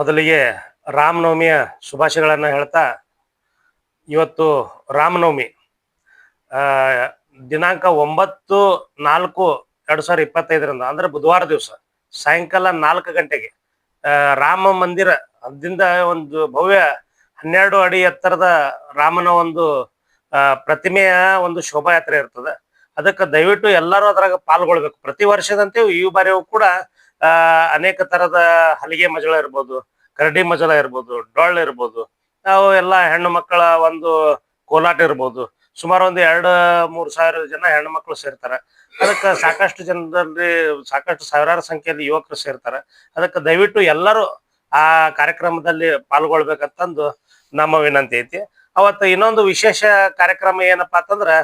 ಮೊದಲಿಗೆ ರಾಮನವಮಿಯ ಶುಭಾಶಯಗಳನ್ನು ಹೇಳ್ತಾ, ಇವತ್ತು ರಾಮನವಮಿ ದಿನಾಂಕ ಒಂಬತ್ತು ನಾಲ್ಕು ಎರಡು ಸಾವಿರದ ಇಪ್ಪತ್ತೈದರಿಂದ, ಅಂದ್ರೆ ಬುಧವಾರ ದಿವಸ, ಸಾಯಂಕಾಲ ನಾಲ್ಕು ಗಂಟೆಗೆ ರಾಮ ಮಂದಿರ ಅದರಿಂದ ಒಂದು ಭವ್ಯ ಹನ್ನೆರಡು ಅಡಿ ಎತ್ತರದ ರಾಮನ ಒಂದು ಪ್ರತಿಮೆಯ ಒಂದು ಶೋಭಾಯಾತ್ರೆ ಇರ್ತದೆ. ಅದಕ್ಕೆ ದಯವಿಟ್ಟು ಎಲ್ಲರೂ ಅದ್ರಾಗ ಪಾಲ್ಗೊಳ್ಬೇಕು. ಪ್ರತಿ ವರ್ಷದಂತೆ ಈ ಬಾರಿಯೂ ಕೂಡ ಅನೇಕ ತರದ ಹಲಿಗೆ ಮಜಳ ಇರ್ಬೋದು. ಕರಡಿ ಮಜಲ ಇರ್ಬೋದು, ಡೊಳ್ಳು ಇರ್ಬೋದು, ನಾವು ಎಲ್ಲ ಹೆಣ್ಣು ಮಕ್ಕಳ ಒಂದು ಕೋಲಾಟ ಇರ್ಬೋದು. ಸುಮಾರು ಒಂದು ಎರಡು ಮೂರು ಸಾವಿರ ಜನ ಹೆಣ್ಣು ಮಕ್ಕಳು ಸೇರ್ತಾರೆ. ಅದಕ್ಕೆ ಸಾಕಷ್ಟು ಜನರಲ್ಲಿ ಸಾಕಷ್ಟು ಸಾವಿರಾರು ಸಂಖ್ಯೆಯಲ್ಲಿ ಯುವಕರು ಸೇರ್ತಾರೆ. ಅದಕ್ಕೆ ದಯವಿಟ್ಟು ಎಲ್ಲರೂ ಆ ಕಾರ್ಯಕ್ರಮದಲ್ಲಿ ಪಾಲ್ಗೊಳ್ಬೇಕಂತಂದು ನಮ್ಮ ವಿನಂತಿ ಐತಿ. ಅವತ್ತು ಇನ್ನೊಂದು ವಿಶೇಷ ಕಾರ್ಯಕ್ರಮ ಏನಪ್ಪಾ ಅಂತಂದ್ರೆ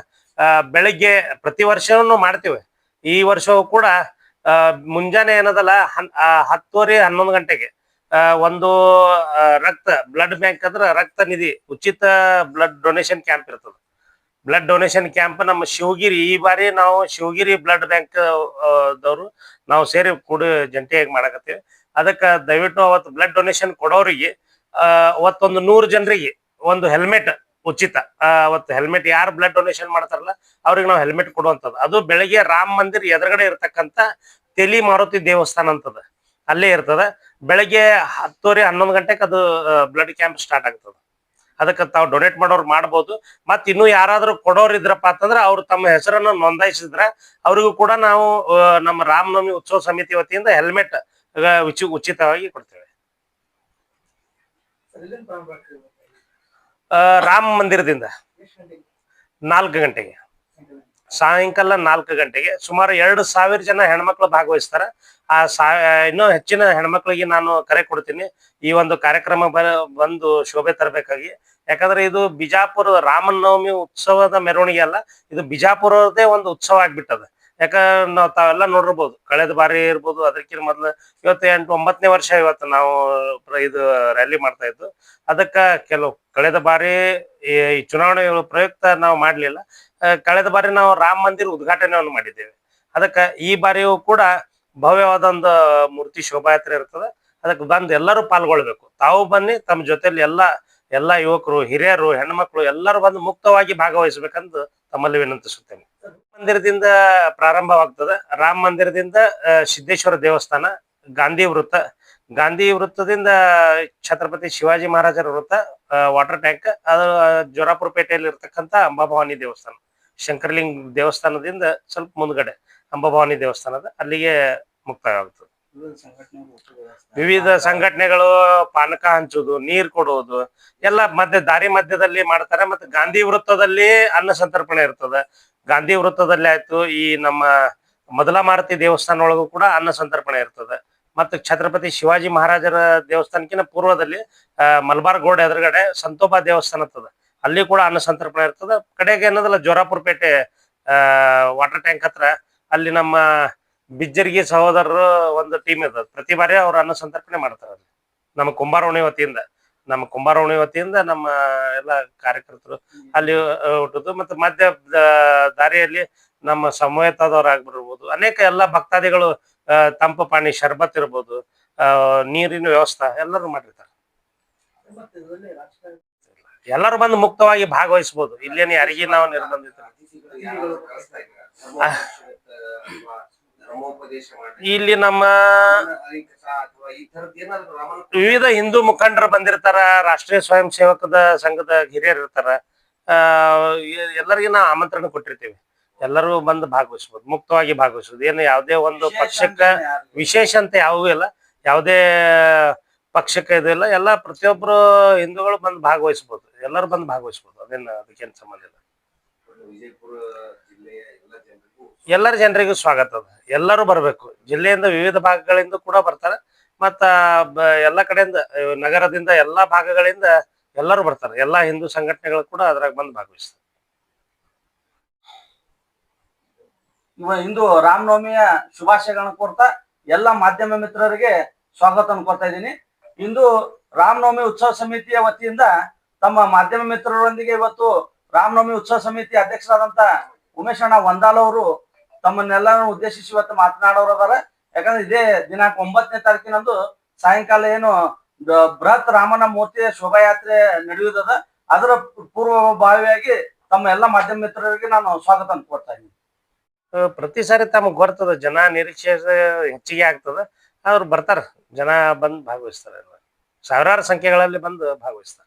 ಬೆಳಿಗ್ಗೆ ಪ್ರತಿ ವರ್ಷವೂ ಮಾಡ್ತೀವಿ. ಈ ವರ್ಷವೂ ಕೂಡ ಮುಂಜಾನೆ ಏನದಲ್ಲ, ಹನ್ ಹತ್ತುವರೆ ಹನ್ನೊಂದು ಗಂಟೆಗೆ ಒಂದು ರಕ್ತ ಬ್ಲಡ್ ಬ್ಯಾಂಕ್ ಅಂದ್ರೆ ರಕ್ತ ನಿಧಿ, ಉಚಿತ ಬ್ಲಡ್ ಡೊನೇಷನ್ ಕ್ಯಾಂಪ್ ಇರ್ತದೆ. ಬ್ಲಡ್ ಡೊನೇಷನ್ ಕ್ಯಾಂಪ್ ನಮ್ಮ ಶಿವಗಿರಿ, ಈ ಬಾರಿ ನಾವು ಶಿವಗಿರಿ ಬ್ಲಡ್ ಬ್ಯಾಂಕ್ ದವರು ನಾವು ಸೇರಿ ಕೂಡ ಜಂಟಿಯಾಗಿ ಮಾಡಕತ್ತೀವಿ. ಅದಕ್ಕೆ ದಯವಿಟ್ಟು ಅವತ್ತು ಬ್ಲಡ್ ಡೊನೇಷನ್ ಕೊಡೋರಿಗೆ ಅವತ್ತೊಂದು ನೂರು ಜನರಿಗೆ ಒಂದು ಹೆಲ್ಮೆಟ್ ಉಚಿತ. ಅವತ್ತು ಹೆಲ್ಮೆಟ್ ಯಾರು ಬ್ಲಡ್ ಡೊನೇಷನ್ ಮಾಡ್ತಾರಲ್ಲ, ಅವ್ರಿಗೆ ನಾವು ಹೆಲ್ಮೆಟ್ ಕೊಡುವಂಥದ್ದು ಅದು ಬೆಳಗ್ಗೆ ರಾಮ ಮಂದಿರ್ ಎದುರುಗಡೆ ಇರತಕ್ಕಂಥ ತೆಲಿ ಮಾರುತಿ ದೇವಸ್ಥಾನ ಅಂತದ. ಅಲ್ಲೇ ಇರ್ತದ. ಬೆಳಗ್ಗೆ ಹತ್ತುವರೆ ಹನ್ನೊಂದು ಗಂಟೆಗೆ ಅದು ಬ್ಲಡ್ ಕ್ಯಾಂಪ್ ಸ್ಟಾರ್ಟ್ ಆಗ್ತದೆ. ಅದಕ್ಕೆ ತಾವು ಡೊನೇಟ್ ಮಾಡೋರು ಮಾಡ್ಬೋದು. ಮತ್ತೆ ಇನ್ನೂ ಯಾರಾದರೂ ಕೊಡೋರು ಇದ್ರಪ್ಪ ಅಂತಂದ್ರೆ ಅವ್ರು ತಮ್ಮ ಹೆಸರನ್ನು ನೋಂದಾಯಿಸಿದ್ರೆ ಅವ್ರಿಗೂ ಕೂಡ ನಾವು ನಮ್ಮ ರಾಮನವಮಿ ಉತ್ಸವ ಸಮಿತಿ ವತಿಯಿಂದ ಹೆಲ್ಮೆಟ್ ಉಚಿತವಾಗಿ ಕೊಡ್ತೇವೆ. ರಾಮ ಮಂದಿರದಿಂದ ನಾಲ್ಕು ಗಂಟೆಗೆ. ಸಾಯಂಕಾಲ ನಾಲ್ಕು ಗಂಟೆಗೆ ಸುಮಾರು ಎರಡು ಸಾವಿರ ಜನ ಹೆಣ್ಮಕ್ಳು ಭಾಗವಹಿಸ್ತಾರ. ಆ ಸಾ ಇನ್ನೂ ಹೆಚ್ಚಿನ ಹೆಣ್ಮಕ್ಳಿಗೆ ನಾನು ಕರೆ ಕೊಡ್ತೀನಿ. ಈ ಒಂದು ಕಾರ್ಯಕ್ರಮ ಬಂದು ಶೋಭೆ ತರಬೇಕಾಗಿ. ಯಾಕಂದ್ರೆ ಇದು ಬಿಜಾಪುರ ರಾಮನವಮಿ ಉತ್ಸವದ ಮೆರವಣಿಗೆ ಅಲ್ಲ, ಇದು ಬಿಜಾಪುರದೇ ಒಂದು ಉತ್ಸವ ಆಗ್ಬಿಟ್ಟದ. ಯಾಕಂದ್ರೆ ನಾವು ತಾವೆಲ್ಲ ನೋಡಿರ್ಬೋದು, ಕಳೆದ ಬಾರಿ ಇರ್ಬೋದು, ಅದಕ್ಕಿಂತ ಮೊದ್ಲು ಇವತ್ತು ಎಂಟು ಒಂಬತ್ತನೇ ವರ್ಷ ಇವತ್ತು ನಾವು ಇದು ರ್ಯಾಲಿ ಮಾಡ್ತಾ ಇದ್ದು. ಅದಕ್ಕ ಕೆಲವು ಕಳೆದ ಬಾರಿ ಈ ಚುನಾವಣೆ ಪ್ರಯುಕ್ತ ನಾವು ಮಾಡ್ಲಿಲ್ಲ. ಕಳೆದ ಬಾರಿ ನಾವು ರಾಮ ಮಂದಿರ ಉದ್ಘಾಟನೆಯನ್ನು ಮಾಡಿದ್ದೇವೆ. ಅದಕ್ಕ ಈ ಬಾರಿಯೂ ಕೂಡ ಭವ್ಯವಾದ ಒಂದು ಮೂರ್ತಿ ಶೋಭಾಯಾತ್ರೆ ಇರ್ತದೆ. ಅದಕ್ಕೆ ಬಂದು ಎಲ್ಲರೂ ಪಾಲ್ಗೊಳ್ಬೇಕು. ತಾವು ಬನ್ನಿ, ತಮ್ಮ ಜೊತೆಲಿ ಎಲ್ಲ ಎಲ್ಲ ಯುವಕರು, ಹಿರಿಯರು ಹೆಣ್ಮಕ್ಳು ಎಲ್ಲರೂ ಬಂದು ಮುಕ್ತವಾಗಿ ಭಾಗವಹಿಸಬೇಕಂದು ತಮ್ಮಲ್ಲಿ ವಿನಂತಿಸುತ್ತೇನೆ. ಮಂದಿರದಿಂದ ಪ್ರಾರಂಭವಾಗ್ತದೆ. ರಾಮ ಮಂದಿರದಿಂದ ಸಿದ್ದೇಶ್ವರ ದೇವಸ್ಥಾನ, ಗಾಂಧಿ ವೃತ್ತ. ಗಾಂಧಿ ವೃತ್ತದಿಂದ ಛತ್ರಪತಿ ಶಿವಾಜಿ ಮಹಾರಾಜರ ವೃತ್ತ ವಾಟರ್ ಟ್ಯಾಂಕ್, ಅದು ಜೋರಾಪುರ ಪೇಟೆಯಲ್ಲಿ ಇರ್ತಕ್ಕಂಥ ಅಂಬಾಭವಾನಿ ದೇವಸ್ಥಾನ. ಶಂಕರಲಿಂಗ ದೇವಸ್ಥಾನದಿಂದ ಸ್ವಲ್ಪ ಮುಂದ್ಗಡೆ ಅಂಬಾಭವಾನಿ ದೇವಸ್ಥಾನದ ಅಲ್ಲಿಗೆ ಮುಕ್ತಾಯವಾಗ್ತದೆ. ವಿವಿಧ ಸಂಘಟನೆಗಳು ಪಾನಕ ಹಂಚುದು, ನೀರ್ ಕೊಡುವುದು ಎಲ್ಲ ಮಧ್ಯ ದಾರಿ ಮಧ್ಯದಲ್ಲಿ ಮಾಡ್ತಾರೆ ಮತ್ತೆ ಗಾಂಧಿ ವೃತ್ತದಲ್ಲಿ ಅನ್ನ ಸಂತರ್ಪಣೆ ಇರ್ತದ. ಗಾಂಧಿ ವೃತ್ತದಲ್ಲಿ ಆಯ್ತು ಈ ನಮ್ಮ ಮೊದಲ ಮಾರುತಿ ದೇವಸ್ಥಾನ ಒಳಗೂ ಕೂಡ ಅನ್ನ ಸಂತರ್ಪಣೆ ಇರ್ತದ. ಮತ್ತೆ ಛತ್ರಪತಿ ಶಿವಾಜಿ ಮಹಾರಾಜರ ದೇವಸ್ಥಾನಕ್ಕಿಂತ ಪೂರ್ವದಲ್ಲಿ ಮಲಬಾರ್ ಗೋಡೆ ಎದುರುಗಡೆ ಸಂತೋಬಾ ದೇವಸ್ಥಾನ ಇರ್ತದೆ. ಅಲ್ಲಿ ಕೂಡ ಅನ್ನ ಸಂತರ್ಪಣೆ ಇರ್ತದೆ. ಕಡೆಗೆ ಏನದಲ್ಲ ಜೋರಾಪುರ ಪೇಟೆ ವಾಟರ್ ಟ್ಯಾಂಕ್ ಹತ್ರ, ಅಲ್ಲಿ ನಮ್ಮ ಬಿಜ್ಜರ್ಗಿ ಸಹೋದರರು ಒಂದು ಟೀಮ್ ಇರ್ತದೆ ಪ್ರತಿ ಬಾರಿ ಅವ್ರು ಅನ್ನ ಸಂತರ್ಪಣೆ ಮಾಡ್ತಾರೆ ನಮ್ಮ ಕುಂಬಾರೋಣಿ ವತಿಯಿಂದ. ನಮ್ಮ ಕುಂಬಾರೋಣಿ ವತಿಯಿಂದ ನಮ್ಮ ಎಲ್ಲ ಕಾರ್ಯಕರ್ತರು ಅಲ್ಲಿ ಹುಟ್ಟುದು ಮತ್ತೆ ಮಧ್ಯ ದಾರಿಯಲ್ಲಿ ನಮ್ಮ ಸಮಯತಾದವ್ರು ಆಗ್ಬಿರ್ಬೋದು ಅನೇಕ ಎಲ್ಲ ಭಕ್ತಾದಿಗಳು ತಂಪು ಪಾನಿ ಶರ್ಬತ್ ಇರ್ಬೋದು ನೀರಿನ ವ್ಯವಸ್ಥೆ ಎಲ್ಲರೂ ಮಾಡಿರ್ತಾರೆ. ಎಲ್ಲರೂ ಬಂದು ಮುಕ್ತವಾಗಿ ಭಾಗವಹಿಸ್ಬೋದು. ಇಲ್ಲೇನು ಯಾರಿಗೆ ನಾವು ನಿರ್ಬಂಧಿತ. ಇಲ್ಲಿ ನಮ್ಮ ವಿವಿಧ ಹಿಂದೂ ಮುಖಂಡರು ಬಂದಿರ್ತಾರ ರಾಷ್ಟ್ರೀಯ ಸ್ವಯಂ ಸೇವಕದ ಸಂಘದ ಹಿರಿಯರು ಇರ್ತಾರ. ಆ ಎಲ್ಲರಿಗೂ ನಾವು ಆಮಂತ್ರಣ ಕೊಟ್ಟಿರ್ತೀವಿ. ಎಲ್ಲರೂ ಬಂದು ಭಾಗವಹಿಸ್ಬೋದು ಮುಕ್ತವಾಗಿ ಭಾಗವಹಿಸ್ಬೋದು. ಏನು ಯಾವುದೇ ಒಂದು ಪಕ್ಷಕ್ಕ ವಿಶೇಷ ಅಂತ ಯಾವುದೂ ಇಲ್ಲ. ಯಾವುದೇ ಪಕ್ಷಕ್ಕೆ ಇದು ಇಲ್ಲ. ಎಲ್ಲ ಪ್ರತಿಯೊಬ್ಬರು ಹಿಂದೂಗಳು ಬಂದು ಭಾಗವಹಿಸ್ಬೋದು. ಎಲ್ಲರೂ ಬಂದು ಭಾಗವಹಿಸ್ಬೋದು. ಅದೇನು ಅದಕ್ಕೇನು ಸಂಬಂಧ ಇಲ್ಲ. ಎಲ್ಲರ ಜನರಿಗೂ ಸ್ವಾಗತ ಅದ. ಎಲ್ಲರೂ ಬರಬೇಕು. ಜಿಲ್ಲೆಯಿಂದ ವಿವಿಧ ಭಾಗಗಳಿಂದ ಕೂಡ ಬರ್ತಾರೆ. ಮತ್ತ ಎಲ್ಲ ಕಡೆಯಿಂದ ನಗರದಿಂದ ಎಲ್ಲಾ ಭಾಗಗಳಿಂದ ಎಲ್ಲರೂ ಬರ್ತಾರೆ. ಎಲ್ಲಾ ಹಿಂದೂ ಸಂಘಟನೆಗಳು ಕೂಡ ಅದ್ರಾಗ ಬಂದು ಭಾಗವಹಿಸ್ತಾರೆ. ಇವ ಇಂದು ರಾಮನವಮಿಯ ಶುಭಾಶಯಗಳನ್ನು ಕೋರ್ತಾ ಎಲ್ಲ ಮಾಧ್ಯಮ ಮಿತ್ರರಿಗೆ ಸ್ವಾಗತ ಕೊಡ್ತಾ ಇದ್ದೀನಿ. ಇಂದು ರಾಮನವಮಿ ಉತ್ಸವ ಸಮಿತಿಯ ವತಿಯಿಂದ ತಮ್ಮ ಮಾಧ್ಯಮ ಮಿತ್ರರೊಂದಿಗೆ ಇವತ್ತು ರಾಮನವಮಿ ಉತ್ಸವ ಸಮಿತಿ ಅಧ್ಯಕ್ಷರಾದಂತ ಉಮೇಶ್ ಅಣ್ಣ ವಂದಾಲ್ ಅವರು ತಮ್ಮನ್ನೆಲ್ಲರನ್ನು ಉದ್ದೇಶಿಸಿ ಇವತ್ತು ಮಾತನಾಡೋರು ಅದಾರ. ಯಾಕಂದ್ರೆ ಇದೇ ದಿನಾಂಕ ಒಂಬತ್ತನೇ ತಾರೀಕಿನಂದು ಸಾಯಂಕಾಲ ಏನು ಬೃಹತ್ ರಾಮನ ಮೂರ್ತಿ ಶೋಭಾಯಾತ್ರೆ ನಡೆಯುವುದದ. ಅದರ ಪೂರ್ವಭಾವಿಯಾಗಿ ತಮ್ಮ ಎಲ್ಲ ಮಾಧ್ಯಮ ಮಿತ್ರರಿಗೆ ನಾನು ಸ್ವಾಗತ ಕೊಡ್ತಾ ಇದ್ದೀನಿ. ಪ್ರತಿ ಸಾರಿ ತಮಗೆ ಗೊತ್ತದ ಜನ ನಿರೀಕ್ಷೆ ಹೆಚ್ಚಿಗೆ ಆಗ್ತದ. ಅವ್ರು ಬರ್ತಾರ, ಜನ ಬಂದು ಭಾಗವಹಿಸ್ತಾರೆ ಸಾವಿರಾರು ಸಂಖ್ಯೆಗಳಲ್ಲಿ ಬಂದು ಭಾಗವಹಿಸ್ತಾರೆ.